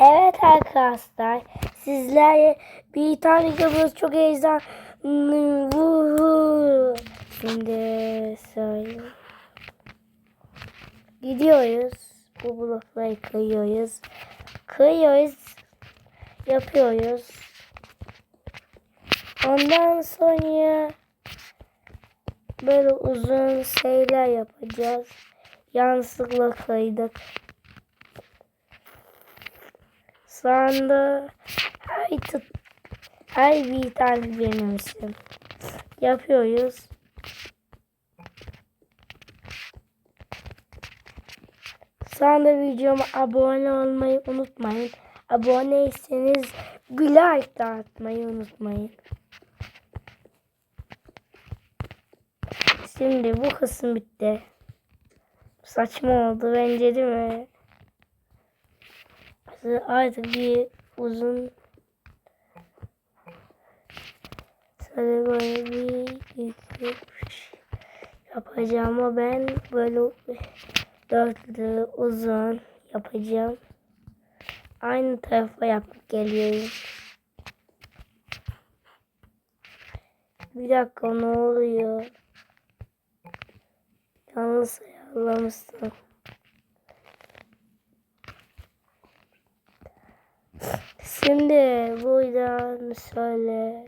Evet arkadaşlar sizlerle bir tane yapıyoruz çok heyecan. Şimdi söyle. Gidiyoruz. Bu blokları kıyıyoruz. Kıyıyoruz. Yapıyoruz. Ondan sonra böyle uzun şeyler yapacağız. Yanlışlıkla kıydık. Da her, tut, her bir tane benim yapıyoruz. Sonra videoma abone olmayı unutmayın. Aboneyseniz bir like de atmayı unutmayın. Şimdi bu kısım bitti. Saçma oldu bence değil mi? Artık bir uzun böyle bir yapacağım ama ben böyle dörtlü uzun yapacağım. Aynı tarafa yapıp geliyorum. Bir dakika ne oluyor? Yalnız ayarlamışsın. Şimdi buradan şöyle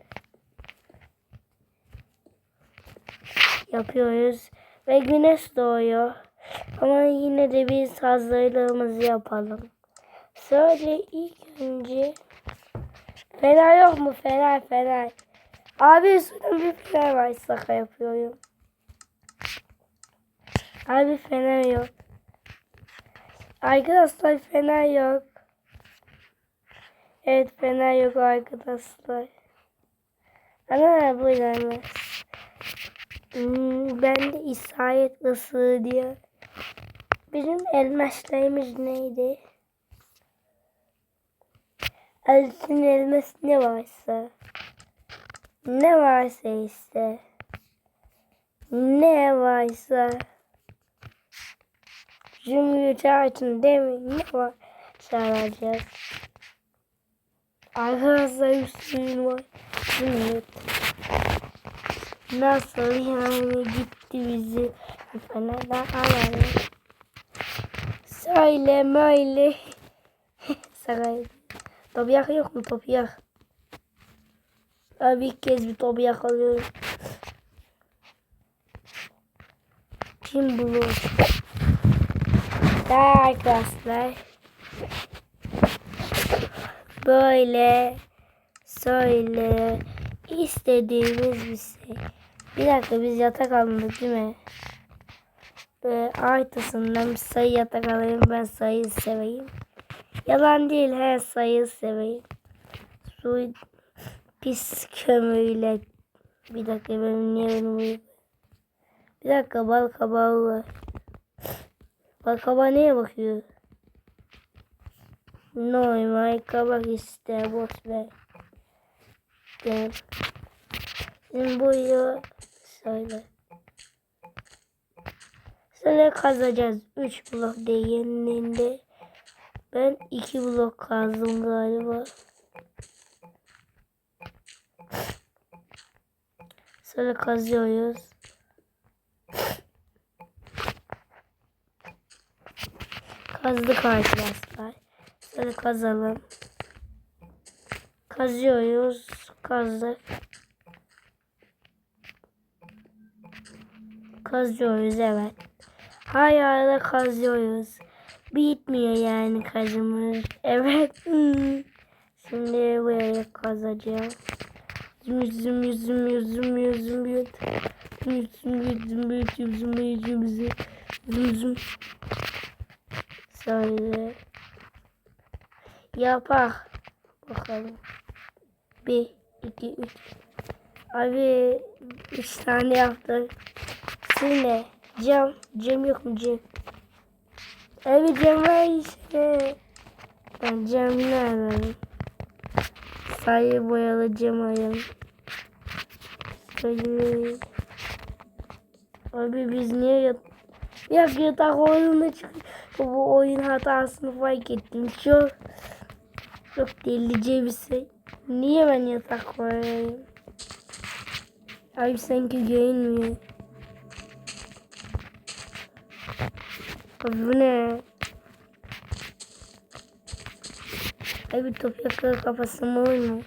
yapıyoruz ve güneş doğuyor. Ama yine de biz hazırlığımızı yapalım. Şöyle ilk önce fener yok mu? Fener fener. Abi şurada bir fener var. Şaka yapıyorum. Abi fener yok. Arkadaşlar fener yok. Evet fener yok arkadaşlar. Ana buradaymış. Hmm, ben de İsayet ısığı diyor. Bizim elmaslarımız neydi? Elçin elmas ne varsa. Ne varsa işte. Ne varsa. Cumhuriyet açın değil mi? Ne var? Çağıracağız. Arkadaşlar üstün var. Cumhuriyet. Nasıl yani gitti bizi Fener'den alalım. Söyle möyle. Saray. Tobiyak yok mu topiyak? Abi ilk kez bir topiyak alıyorum. Kim bulur? Arkadaşlar. Böyle söyle istediğimiz bir şey. Bir dakika biz yatak almadık değil mi? Böyle artısından bir sayı yatak alayım ben sayı seveyim. Yalan değil her sayı seveyim. Su pis kömürle. Bir dakika benim niye benim? Bir dakika bal kabağı var. Bal kabağı neye bakıyor? No, my cover is the worst way. Then, then bu yıl söyle. Sonra kazacağız. 3 blok değininde. Ben 2 blok kazdım galiba. Sonra kazıyoruz. Kazdık arkadaşlar. Şöyle kazalım. Kazıyoruz. Kazdık. Kazıyoruz evet. Hala da kazıyoruz. Bitmiyor yani kazımız. Evet. Şimdi buraya kazacağım. Züm züm züm züm züm züm züm züm züm züm züm züm züm züm Şöyle yapak bakalım. Bir, iki, üç. Abi üç tane yaptık. Şimdi cam, cam yok mu cam? Abi cam var işte. Ben cam ne alalım? Sayı boyalı cam alalım. Şöyle. Abi biz niye yat... Ya yatak oyununa çık... Bu oyun hatasını fark ettim. Çok Çok delice bir şey. Niye ben yatak koyayım? Abi sanki görünmüyor. Abi bu ne? Abi toprakla kafası mı oynuyor?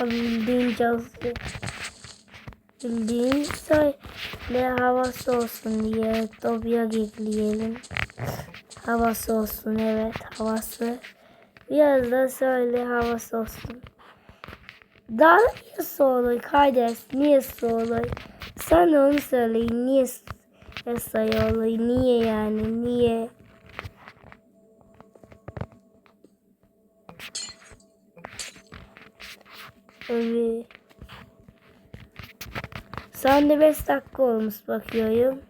Abi bildiğin cazı. Bildiğin söyle havası olsun diye toprak ekleyelim. Havası olsun evet havası. Biraz da söyle havası olsun. Daha niye soğuluyor kardeş? Niye soğuluyor? Sen onu söyleyin. Niye soğuluyor? Niye yani? Niye? Evet. Son da 5 dakika olmuş bakıyorum.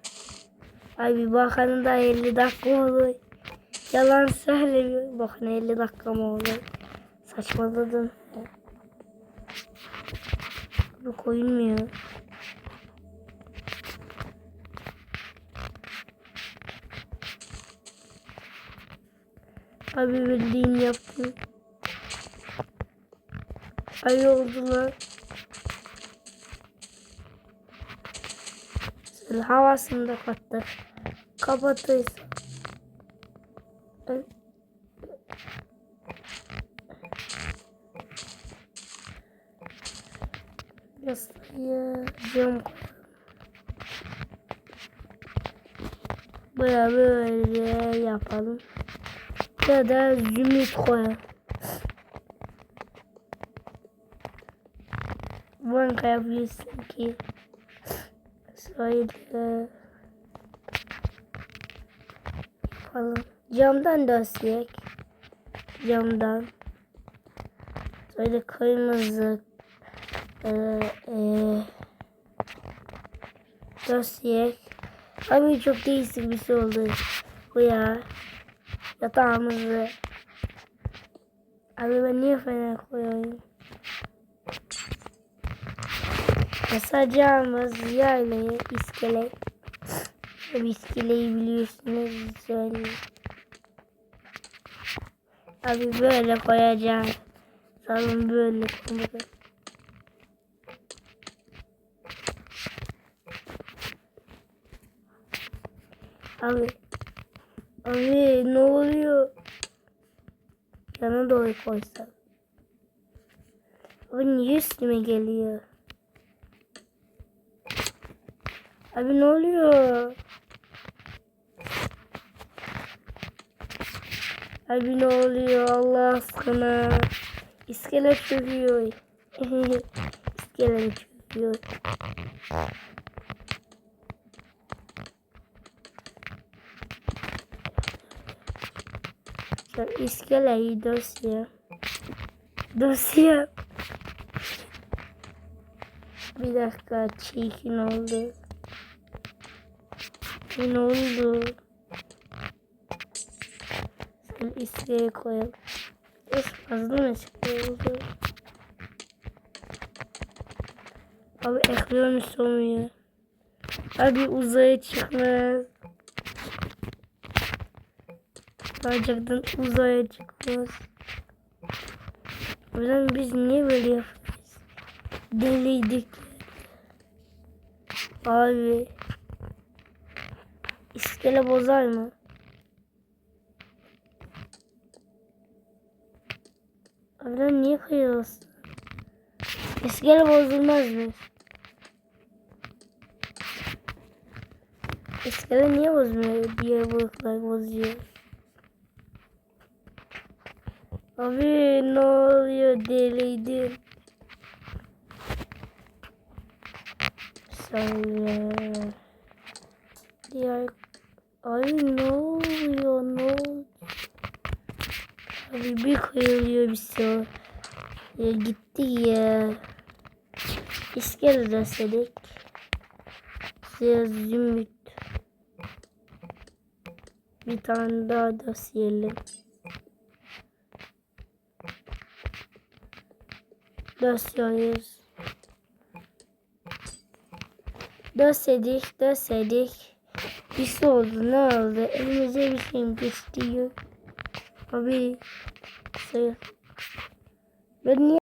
Ay bir bakanın da 50 dakika oluyor. Yalan söylemiyor. Bakın 50 dakika mı oldu? Saçmaladın. Bu koyulmuyor. Abi bildiğin yaptım. Ay oldular. Şöyle havasını da kapattık. Kapatırız. Cam Böyle böyle yapalım. Ya da zümrüt koyalım. Banka yapıyorsun ki. Şöyle yapalım. Camdan da silek. Camdan. Şöyle kırmızı e, e, dosya. Abi çok değişik bir şey oldu. Bu ya. Yatağımızı. Abi ben niye fener koyuyorum? Basacağımız yaylayı iskele. İskeleyi biliyorsunuz söyleyeyim. Abi böyle koyacağım. Salon böyle koyacağım. Abi. Abi ne oluyor? Yana doğru koysam. Abi niye üstüme geliyor? Abi ne oluyor? Abi ne oluyor Allah aşkına? İskelet çöküyor. İskelet çöküyor. İskeleyi dosya. Dosya. Bir dakika çirkin oldu. Ne oldu? Sen iskele koyalım. Of fazla mı çıkıyor? Abi ekliyorum olmuyor. Abi uzaya çıkmaz. Bacaktan uzaya çıkmaz. O yüzden biz niye böyle yapıyoruz? Deliydik. Abi. İskele bozar mı? Abi niye kıyıyorsun? İskele bozulmaz mı? İskele niye bozmuyor? Diğer balıklar bozuyor. Abi ne oluyor deliydim. Söyle. Diğer Ay ne oluyor ne oluyor? Abi bir kıyılıyor bir şey. Ya gitti ya. İskele desedik. Siyaz zümrüt. Bir tane daha dosyelim. Dosyayız. Dosyedik, dosyedik. Şey oldu ne oldu? Elimize bir şey mi geçti? Abi sayı. Ben niye